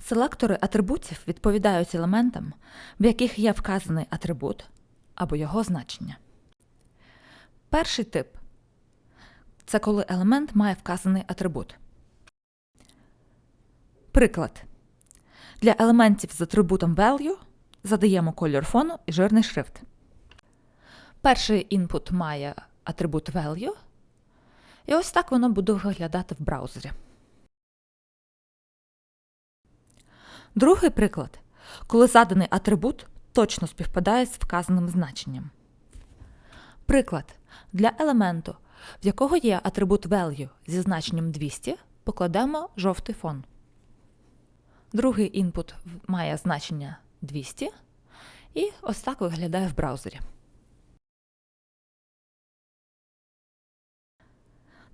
Селектори атрибутів відповідають елементам, в яких є вказаний атрибут або його значення. Перший тип це коли елемент має вказаний атрибут. Приклад. Для елементів з атрибутом value задаємо колір фону і жирний шрифт. Перший інпут має атрибут value, і ось так воно буде виглядати в браузері. Другий приклад, коли заданий атрибут точно співпадає з вказаним значенням. Приклад. Для елементу, в якого є атрибут value зі значенням 200, покладемо жовтий фон. Другий інпут має значення 200, і ось так виглядає в браузері.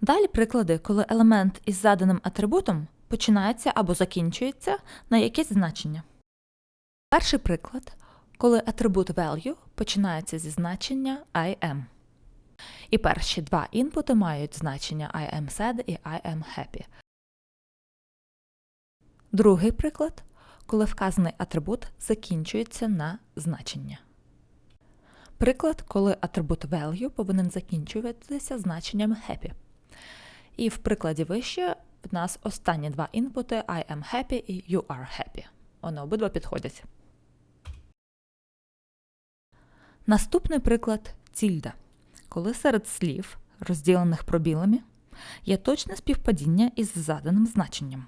Далі приклади, коли елемент із заданим атрибутом починається або закінчується на якесь значення. Перший приклад, коли атрибут value починається зі значення IM. І перші два інпути мають значення I am sad і I am happy. Другий приклад, коли вказаний атрибут закінчується на значення. Приклад, коли атрибут value повинен закінчуватися значенням happy. І в прикладі вище нас останні два інпути I am happy і you are happy. Вони обидва підходять. Наступний приклад тільда. Коли серед слів, розділених пробілами, є точне співпадіння із заданим значенням.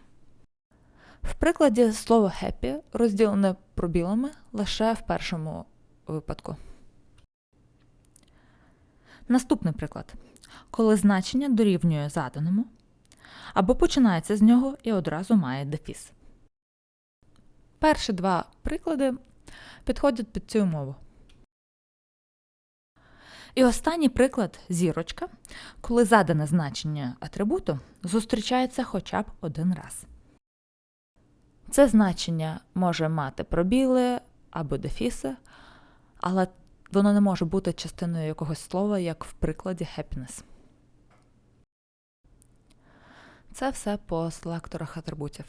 В прикладі слово happy розділене пробілами лише в першому випадку. Наступний приклад. Коли значення дорівнює заданому, або починається з нього і одразу має дефіс. Перші два приклади підходять під цю умову. І останній приклад зірочка, коли задане значення атрибуту зустрічається хоча б один раз. Це значення може мати пробіли або дефіси, але воно не може бути частиною якогось слова, як в прикладі happiness. Це все по селекторах атрибутів.